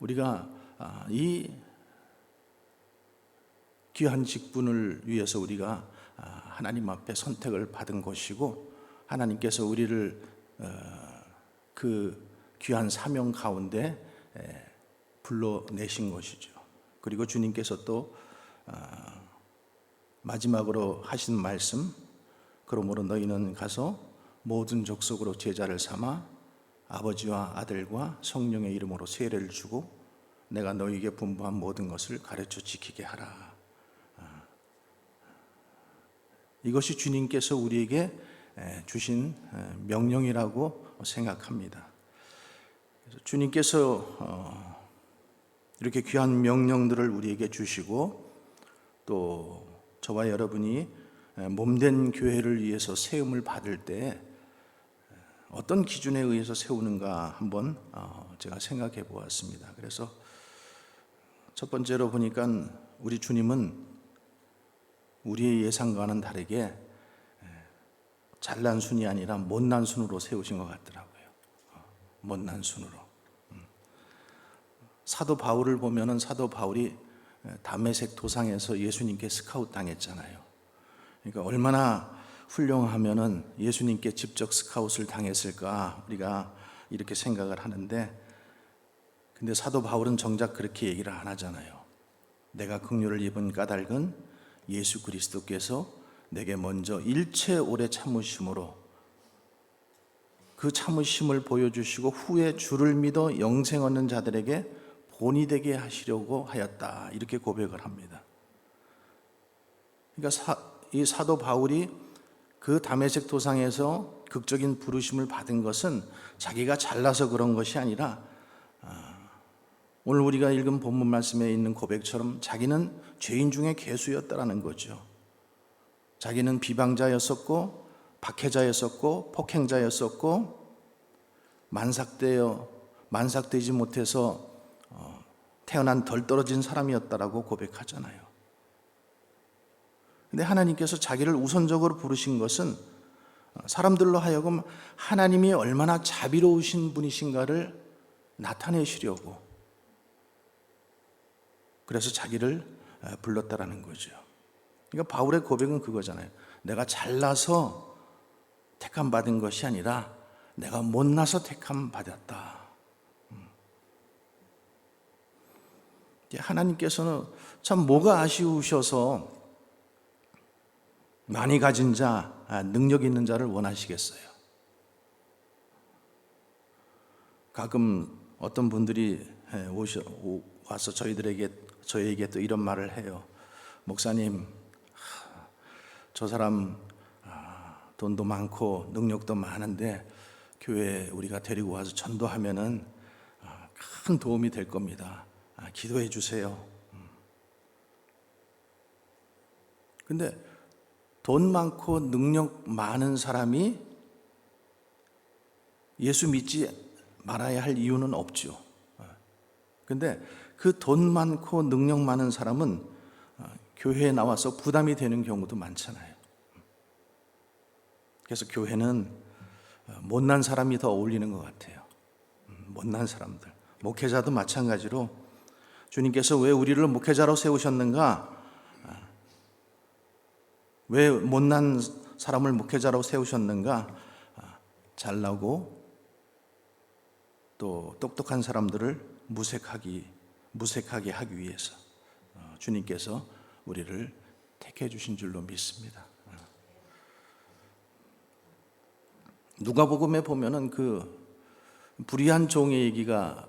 우리가 아, 이 귀한 직분을 위해서 우리가 아, 하나님 앞에 선택을 받은 것이고 하나님께서 우리를 어, 그 귀한 사명 가운데 에, 불러내신 것이죠. 그리고 주님께서 또 아, 마지막으로 하신 말씀 그러므로 너희는 가서 모든 족속으로 제자를 삼아 아버지와 아들과 성령의 이름으로 세례를 주고 내가 너희에게 분부한 모든 것을 가르쳐 지키게 하라. 아, 이것이 주님께서 우리에게 에, 주신 에, 명령이라고 생각합니다. 주님께서 어, 이렇게 귀한 명령들을 우리에게 주시고 또 저와 여러분이 몸된 교회를 위해서 세움을 받을 때 어떤 기준에 의해서 세우는가 한번 어, 제가 생각해 보았습니다. 그래서 첫 번째로 보니까 우리 주님은 우리의 예상과는 다르게 잘난 순이 아니라 못난 순으로 세우신 것 같더라고요. 어, 못난 순으로. 음. 사도 바울을 보면은 사도 바울이 담에색 도상에서 예수님께 스카웃 당했잖아요. 그러니까 얼마나 훌륭하면은 예수님께 직접 스카웃을 당했을까 우리가 이렇게 생각을 하는데 근데 사도 바울은 정작 그렇게 얘기를 안 하잖아요. 내가 긍휼을 입은 까닭은 예수 그리스도께서 내게 먼저 일체 오래 참으심으로 그 참으심을 보여주시고 후에 주를 믿어 영생 얻는 자들에게 본이 되게 하시려고 하였다. 이렇게 고백을 합니다. 그러니까 사, 이 사도 바울이 그 담에색 도상에서 극적인 부르심을 받은 것은 자기가 잘나서 그런 것이 아니라 아, 오늘 우리가 읽은 본문 말씀에 있는 고백처럼 자기는 죄인 중에 괴수였다라는 거죠. 자기는 비방자였었고 박해자였었고 폭행자였었고 만삭되어 만삭되지 못해서 태어난 덜 떨어진 사람이었다라고 고백하잖아요. 근데 하나님께서 자기를 우선적으로 부르신 것은 사람들로 하여금 하나님이 얼마나 자비로우신 분이신가를 나타내시려고 그래서 자기를 불렀다라는 거죠. 그러니까 바울의 고백은 그거잖아요. 내가 잘나서 택함 받은 것이 아니라 내가 못나서 택함 받았다. 하나님께서는 참 뭐가 아쉬우셔서 많이 가진 자, 아, 능력 있는 자를 원하시겠어요. 가끔 어떤 분들이 오셔, 와서 저희들에게, 저희에게 또 이런 말을 해요. 목사님, 저 사람 아, 돈도 많고 능력도 많은데 교회 우리가 데리고 와서 전도하면은 아, 큰 도움이 될 겁니다. 아, 기도해 주세요. 음. 근데 돈 많고 능력 많은 사람이 예수 믿지 말아야 할 이유는 없죠. 어. 근데 그 돈 많고 능력 많은 사람은 어, 교회에 나와서 부담이 되는 경우도 많잖아요. 그래서 교회는 어, 못난 사람이 더 어울리는 것 같아요. 음, 못난 사람들. 목회자도 마찬가지로 주님께서 왜 우리를 목회자로 세우셨는가? 왜 못난 사람을 목회자로 세우셨는가? 잘나고 또 똑똑한 사람들을 무색하기 무색하게 하기 위해서 어, 주님께서 우리를 택해 주신 줄로 믿습니다. 누가복음에 보면은 그 불의한 종의 얘기가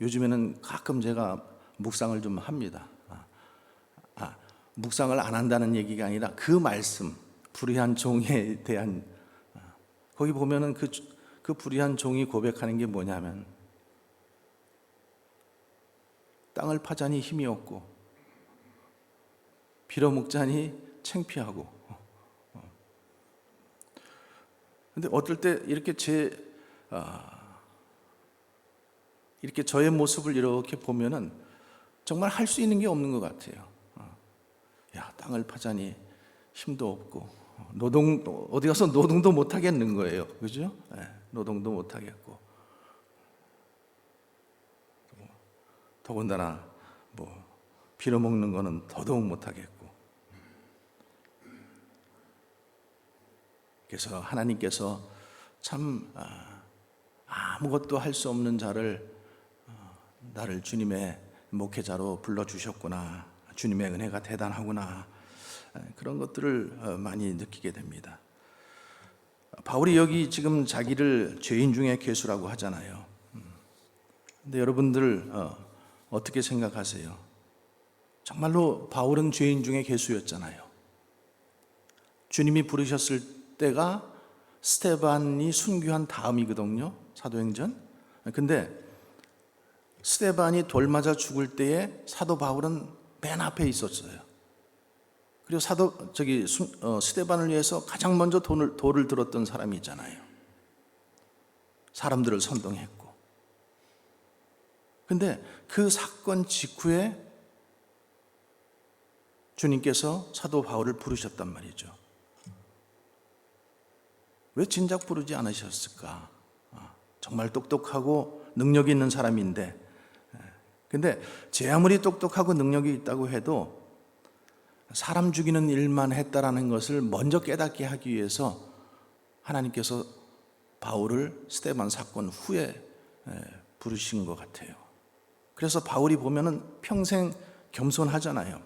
요즘에는 가끔 제가 묵상을 좀 합니다. 묵상을 안 한다는 얘기가 아니라 그 말씀, 불의한 종에 대한 아, 거기 보면은 그, 그 불의한 종이 고백하는 게 뭐냐면 땅을 파자니 힘이 없고 빌어먹자니 창피하고 근데 어떨 때 이렇게 제 아, 이렇게 저의 모습을 이렇게 보면은 정말 할 수 있는 게 없는 것 같아요. 땅을 파자니 힘도 없고 노동 어디 가서 노동도 못 하겠는 거예요. 그죠? 네, 노동도 못 하겠고 더군다나 뭐 빌어먹는 거는 더더욱 못 하겠고 그래서 하나님께서 참 아, 아무것도 할 수 없는 자를 어, 나를 주님의 목회자로 불러 주셨구나. 주님의 은혜가 대단하구나. 에, 그런 것들을 어, 많이 느끼게 됩니다. 바울이 여기 지금 자기를 죄인 중에 괴수라고 하잖아요. 음. 근데 여러분들 어, 어떻게 생각하세요? 정말로 바울은 죄인 중에 괴수였잖아요. 주님이 부르셨을 때가 스테반이 순교한 다음이거든요. 사도행전. 근데 스테반이 돌 맞아 죽을 때에 사도 바울은 맨 앞에 있었어요. 그리고 사도 저기 순- 어, 스테반을 위해서 가장 먼저 돈을 돌을 들었던 사람이 있잖아요. 사람들을 선동했고. 근데 그 사건 직후에 주님께서 사도 바울을 부르셨단 말이죠. 왜 진작 부르지 않으셨을까? 아, 정말 똑똑하고 능력이 있는 사람인데, 예. 근데 제 아무리 똑똑하고 능력이 있다고 해도 사람 죽이는 일만 했다라는 것을 먼저 깨닫게 하기 위해서 하나님께서 바울을 스테반 사건 후에 예, 부르신 것 같아요. 그래서 바울이 보면은 평생 겸손하잖아요.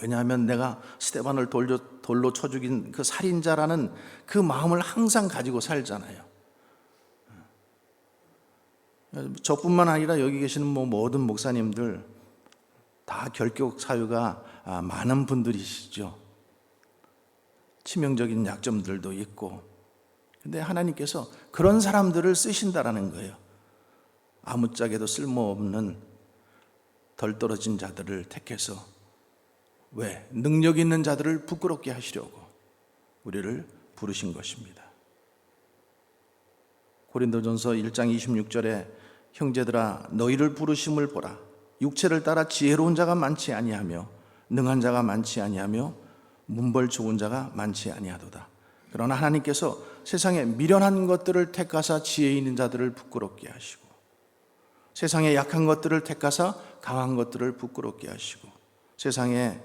왜냐하면 내가 스테반을 돌로, 돌로 쳐 죽인 그 살인자라는 그 마음을 항상 가지고 살잖아요. 저뿐만 아니라 여기 계시는 뭐 모든 목사님들 다 결격 사유가 아, 많은 분들이시죠. 치명적인 약점들도 있고. 근데 하나님께서 그런 사람들을 쓰신다라는 거예요. 아무짝에도 쓸모없는 덜 떨어진 자들을 택해서 왜? 능력 있는 자들을 부끄럽게 하시려고 우리를 부르신 것입니다. 고린도전서 1장 26절에 형제들아 너희를 부르심을 보라 육체를 따라 지혜로운 자가 많지 아니하며 능한 자가 많지 아니하며 문벌 좋은 자가 많지 아니하도다. 그러나 하나님께서 세상에 미련한 것들을 택하사 지혜 있는 자들을 부끄럽게 하시고 세상에 약한 것들을 택하사 강한 것들을 부끄럽게 하시고 세상에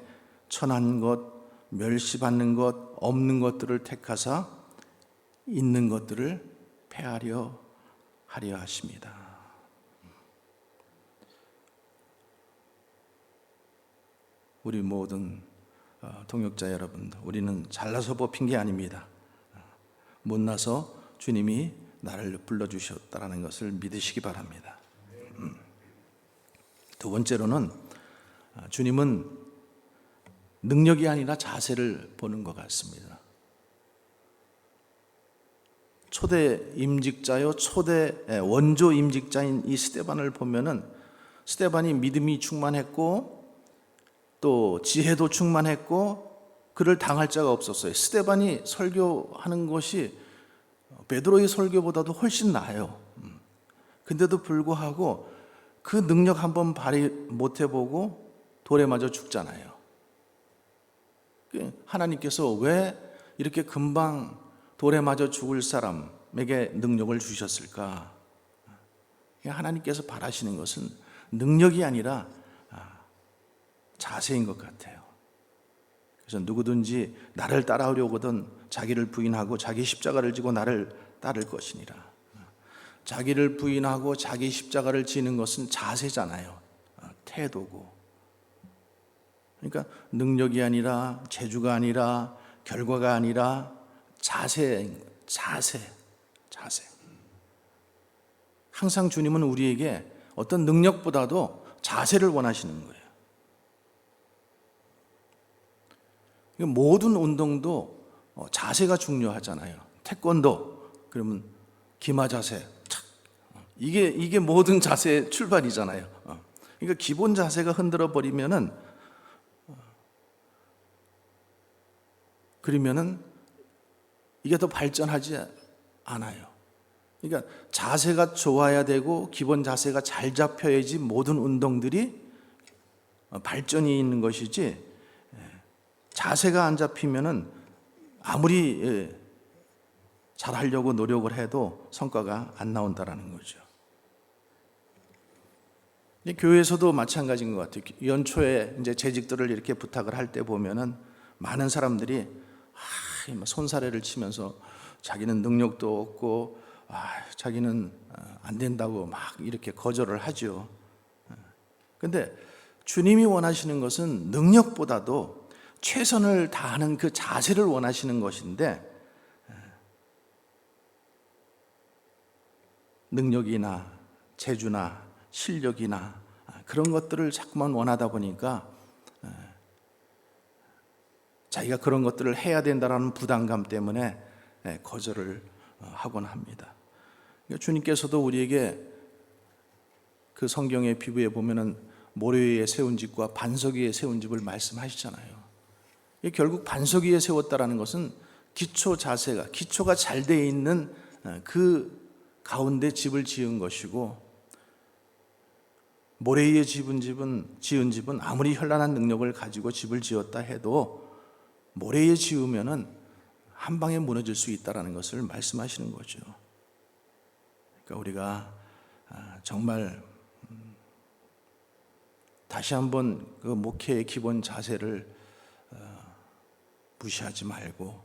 천한 것, 멸시받는 것, 없는 것들을 택하사 있는 것들을 폐하려 하려 하십니다. 우리 모든 어, 동역자 여러분, 우리는 잘나서 뽑힌 게 아닙니다. 어, 못나서 주님이 나를 불러주셨다라는 것을 믿으시기 바랍니다. 음. 두 번째로는 어, 주님은 능력이 아니라 자세를 보는 것 같습니다. 초대 임직자요, 초대 예, 원조 임직자인 이 스테반을 보면은 스테반이 믿음이 충만했고 또 지혜도 충만했고 그를 당할 자가 없었어요. 스테반이 설교하는 것이 베드로의 설교보다도 훨씬 나아요. 음. 근데도 불구하고 그 능력 한번 발휘 못 해보고 돌에 맞아 죽잖아요. 그 하나님께서 왜 이렇게 금방 돌에 맞아 죽을 사람에게 능력을 주셨을까? 하나님께서 바라시는 것은 능력이 아니라 아, 자세인 것 같아요. 그래서 누구든지 나를 따라오려거든 자기를 부인하고 자기 십자가를 지고 나를 따를 것이니라. 자기를 부인하고 자기 십자가를 지는 것은 자세잖아요. 아, 태도고. 그러니까 능력이 아니라 재주가 아니라 결과가 아니라 자세, 자세, 자세. 항상 주님은 우리에게 어떤 능력보다도 자세를 원하시는 거예요. 모든 운동도 어, 자세가 중요하잖아요. 태권도 그러면 기마 자세, 착. 이게 이게 모든 자세의 출발이잖아요. 어. 그러니까 기본 자세가 흔들어 버리면은 그러면은 이게 더 발전하지 않아요. 그러니까 자세가 좋아야 되고 기본 자세가 잘 잡혀야지 모든 운동들이 발전이 있는 것이지 예, 자세가 안 잡히면은 아무리 예, 잘하려고 노력을 해도 성과가 안 나온다라는 거죠. 이 교회에서도 마찬가지인 것 같아요. 연초에 이제 재직들을 이렇게 부탁을 할 때 보면은 많은 사람들이 아, 막 손사래를 치면서 자기는 능력도 없고 아, 자기는 어, 안 된다고 막 이렇게 거절을 하죠. 근데 주님이 원하시는 것은 능력보다도 최선을 다하는 그 자세를 원하시는 것인데 능력이나 재주나 실력이나 그런 것들을 자꾸만 원하다 보니까 자기가 그런 것들을 해야 된다라는 부담감 때문에 거절을 하곤 합니다. 그러니까 주님께서도 우리에게 그 성경의 비부에 보면은 모래 위에 세운 집과 반석 위에 세운 집을 말씀하시잖아요. 결국 반석 위에 세웠다라는 것은 기초 자세가 기초가 잘 돼 있는 그 가운데 집을 지은 것이고 모래 위에 지은 집은 지은 집은 아무리 현란한 능력을 가지고 집을 지었다 해도 모래 위에 지으면은 한 방에 무너질 수 있다라는 것을 말씀하시는 거죠. 그러니까 우리가 아, 정말 음, 다시 한번 그 목회의 기본 자세를 어, 무시하지 말고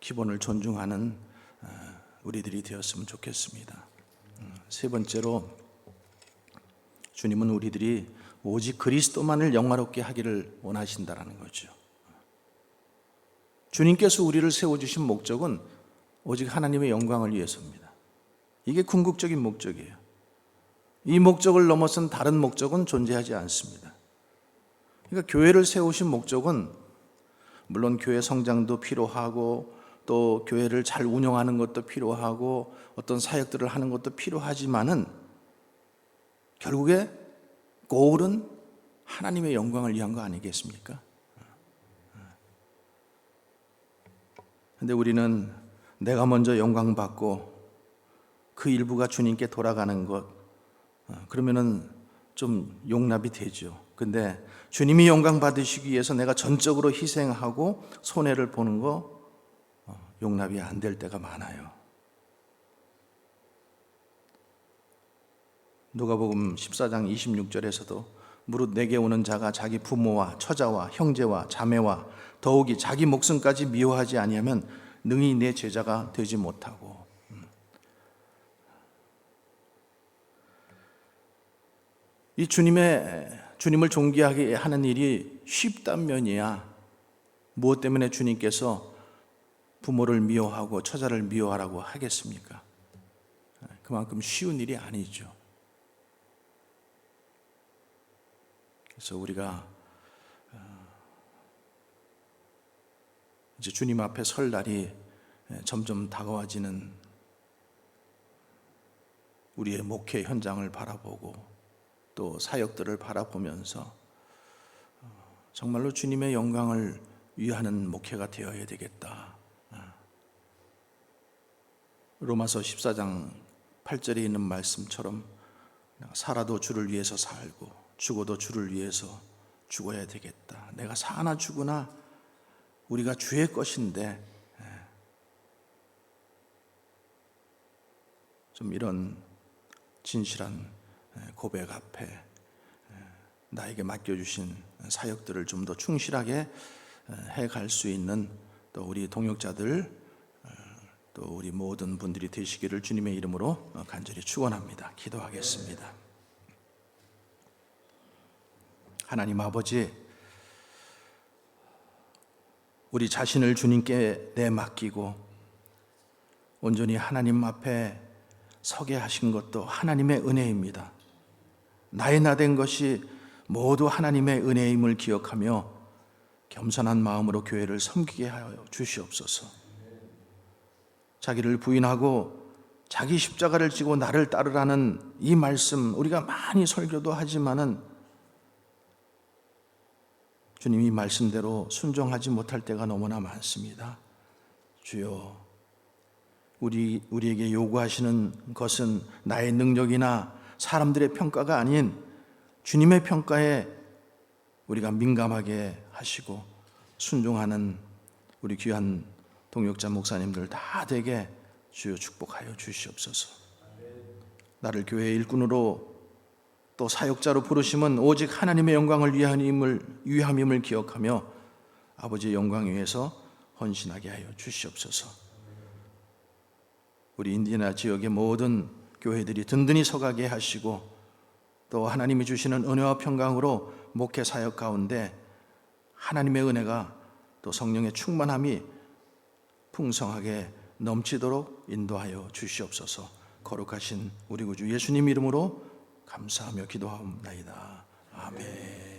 기본을 존중하는 어, 우리들이 되었으면 좋겠습니다. 음, 세 번째로 주님은 우리들이 오직 그리스도만을 영화롭게 하기를 원하신다라는 거죠. 주님께서 우리를 세워 주신 목적은 오직 하나님의 영광을 위해서입니다. 이게 궁극적인 목적이에요. 이 목적을 넘어선 다른 목적은 존재하지 않습니다. 그러니까 교회를 세우신 목적은 물론 교회 성장도 필요하고 또 교회를 잘 운영하는 것도 필요하고 어떤 사역들을 하는 것도 필요하지만은 결국에 고울은 하나님의 영광을 위한 거 아니겠습니까? 근데 우리는 내가 먼저 영광 받고 그 일부가 주님께 돌아가는 것 어, 그러면은 좀 용납이 되죠. 근데 주님이 영광 받으시기 위해서 내가 전적으로 희생하고 손해를 보는 거 어, 용납이 안 될 때가 많아요. 누가복음 14장 26절에서도 무릇 내게 오는 자가 자기 부모와 처자와 형제와 자매와 더욱이 자기 목숨까지 미워하지 아니하면 능히 내 제자가 되지 못하고 이 주님의 주님을 존귀하게 하는 일이 쉽단 면이야. 무엇 때문에 주님께서 부모를 미워하고 처자를 미워하라고 하겠습니까? 그만큼 쉬운 일이 아니죠. 그래서 우리가 어, 이제 주님 앞에 설 날이 점점 다가와지는 우리의 목회 현장을 바라보고 또 사역들을 바라보면서 어, 정말로 주님의 영광을 위하는 목회가 되어야 되겠다. 로마서 14장 8절에 있는 말씀처럼 살아도 주를 위해서 살고 죽어도 주를 위해서 죽어야 되겠다. 내가 사나 죽으나 우리가 주의 것인데 좀 이런 진실한 고백 앞에 나에게 맡겨주신 사역들을 좀 더 충실하게 해갈 수 있는 또 우리 동역자들 또 우리 모든 분들이 되시기를 주님의 이름으로 간절히 축원합니다. 기도하겠습니다. 하나님 아버지 우리 자신을 주님께 내맡기고 온전히 하나님 앞에 서게 하신 것도 하나님의 은혜입니다. 나의 나된 것이 모두 하나님의 은혜임을 기억하며 겸손한 마음으로 교회를 섬기게 하여 주시옵소서. 자기를 부인하고 자기 십자가를 지고 나를 따르라는 이 말씀 우리가 많이 설교도 하지만은 주님이 말씀대로 순종하지 못할 때가 너무나 많습니다. 주여 우리 우리에게 요구하시는 것은 나의 능력이나 사람들의 평가가 아닌 주님의 평가에 우리가 민감하게 하시고 순종하는 우리 귀한 동역자 목사님들 다 되게 주여 축복하여 주시옵소서. 나를 교회 일꾼으로 또 사역자로 부르심은 오직 하나님의 영광을 위함임을 위함임을 기억하며 아버지의 영광 위해서 헌신하게 하여 주시옵소서. 우리 인디애나 지역의 모든 교회들이 든든히 서가게 하시고 또 하나님이 주시는 은혜와 평강으로 목회 사역 가운데 하나님의 은혜가 또 성령의 충만함이 풍성하게 넘치도록 인도하여 주시옵소서. 거룩하신 우리 구주 예수님 이름으로 감사하며 기도하옵나이다. 아멘.